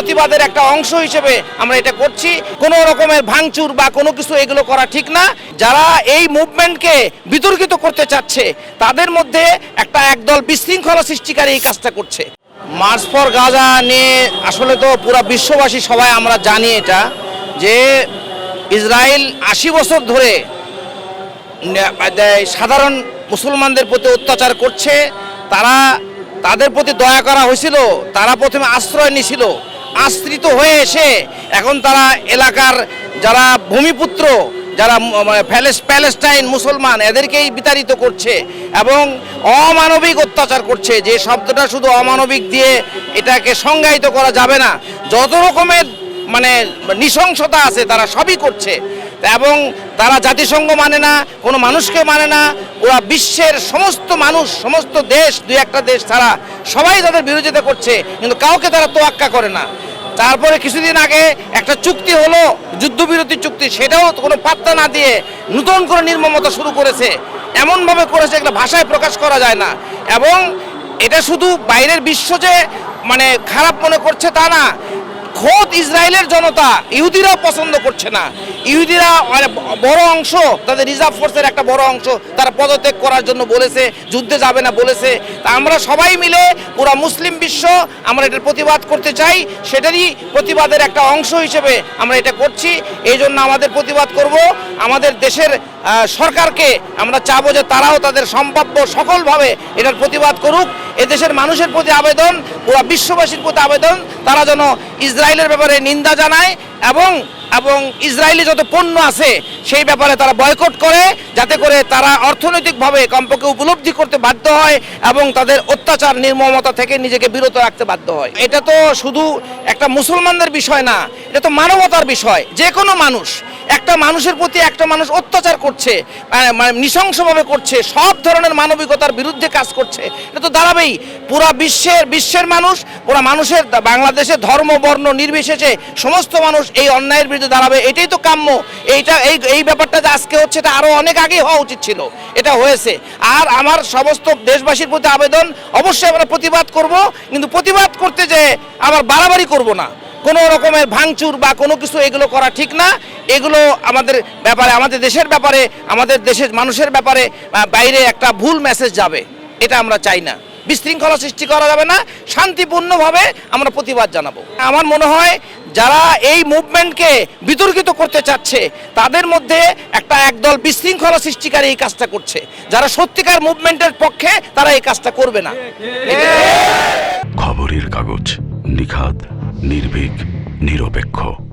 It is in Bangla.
প্রতিবাদের একটা অংশ হিসেবে আমরা এটা করছি। কোনো রকমের ভাঙচুর বা কোনো কিছু এগুলো করা ঠিক না। যারা এই মুভমেন্টকে বিতর্কিত করতে চাচ্ছে, তাদের মধ্যে একটা একদল বিশৃঙ্খলা সৃষ্টিকারী এই কাজটা করছে। মার্চ ফর গাজা নিয়ে আসলে তো পুরো বিশ্ববাসী সবাই আমরা জানি এটা, যে ইসরায়েল আশি বছর ধরে সাধারণ মুসলমানদের প্রতি অত্যাচার করছে। তারা তাদের প্রতি দয়া করা হয়েছিল, তারা প্রথমে আশ্রয় নিছিল আশ্রিত হয়ে এসে এখন তারা এলাকার যারা ভূমিপুত্র, যারা মানে প্যালেস- প্যালেস্টাইন মুসলমান, এদেরকেই বিতাড়িত করছে এবং অমানবিক অত্যাচার করছে। যে শব্দটা শুধু অমানবিক দিয়ে এটাকে সংজ্ঞায়িত করা যাবে না, যত রকমের মানে নৃশংসতা আছে তারা সবই করছে। এবং তারা জাতিসংঘ মানে না, কোনো মানুষকে মানে না ওরা বিশ্বের সমস্ত মানুষ, সমস্ত দেশ, দুই একটা দেশ ছাড়া সবাই তাদের বিরোধিতা করছে, কিন্তু কাউকে তারা তোয়াক্কা করে না। তারপরে কিছুদিন আগে একটা চুক্তি হলো, যুদ্ধবিরতি চুক্তি, সেটাও কোনো পাত্তা না দিয়ে নতুন করে নির্মমতা শুরু করেছে। এমনভাবে করেছে একটা ভাষায় প্রকাশ করা যায় না। এবং এটা শুধু বাইরের বিশ্ব যে মানে খারাপ মনে করছে তা না, খোদ ইসরায়েলের জনতা, ইহুদিরাও পছন্দ করছে না। ইহুদিরা মানে বড় অংশ, তাদের রিজার্ভ ফোর্সের একটা বড় অংশ, তারা পদত্যাগ করার জন্য বলেছে, যুদ্ধে যাবে না বলেছে। তা আমরা সবাই মিলে পুরো মুসলিম বিশ্ব আমরা এটার প্রতিবাদ করতে চাই, সেটারই প্রতিবাদের একটা অংশ হিসেবে আমরা এটা করছি। এই জন্য আমাদের প্রতিবাদ করব। আমাদের দেশের সরকারকে আমরা চাবো যে তারাও তাদের সম্ভাব্য সকলভাবে এটার প্রতিবাদ করুক। এদেশের মানুষের প্রতি আবেদন, পুরো বিশ্ববাসীর প্রতি আবেদন, তারা যেন ইসরায়েলের ব্যাপারে নিন্দা জানায় এবং এবং ইসরায়েলি যত পণ্য আছে, সেই ব্যাপারে তারা বয়কট করে, যাতে করে তারা অর্থনৈতিকভাবে কমপক্ষে উপলব্ধি করতে বাধ্য হয় এবং তাদের অত্যাচার, নির্মমতা থেকে নিজেকে বিরত রাখতে বাধ্য হয়। এটা তো শুধু একটা মুসলমানদের বিষয় না, এটা তো মানবতার বিষয় যে কোনো মানুষ। একটা মানুষের প্রতি একটা মানুষ অত্যাচার করছে, মানে- মানে নৃশংসভাবে করছে, সব ধরনের মানবিকতার বিরুদ্ধে কাজ করছে। এটা তো দাঁড়াবেই। পুরা বিশ্বের বিশ্বের মানুষ, পুরা মানুষের বাংলাদেশের ধর্ম, বর্ণ, নির্বিশেষে সমস্ত মানুষ এই অন্যায়ের বিরুদ্ধে দাঁড়াবে। এটাই তো কাম্য। এইটা, এই এই ব্যাপারটা যে আজকে হচ্ছে, এটা আরও অনেক আগেই হওয়া উচিত ছিল। এটা হয়েছে। আর আমার সমস্ত দেশবাসীর প্রতি আবেদন অবশ্যই আমরা প্রতিবাদ করব, কিন্তু প্রতিবাদ করতে যে আবার বাড়াবাড়ি করব না। কোনো রকমের ভাঙচুর বা কোনো কিছু এগুলো করা ঠিক না। এগুলো আমাদের ব্যাপারে, আমাদের দেশের ব্যাপারে, আমাদের দেশের মানুষের ব্যাপারে বাইরে একটা ভুল মেসেজ যাবে। এটা আমরা চাই না। বিশৃঙ্খলা সৃষ্টি করা যাবে না। শান্তিপূর্ণভাবে আমরা প্রতিবাদ জানাব। আমার মনে হয় যারা এই মুভমেন্টকে বিতর্কিত করতে চাচ্ছে, তাদের মধ্যে একটা একদল বিশৃঙ্খলা সৃষ্টিকারী এই কাজটা করছে। যারা সত্যিকার মুভমেন্টের পক্ষে, তারা এই কাজটা করবে না। খবরের কাগজ, নিখাদ। নির্ভীক নিরপেক্ষ।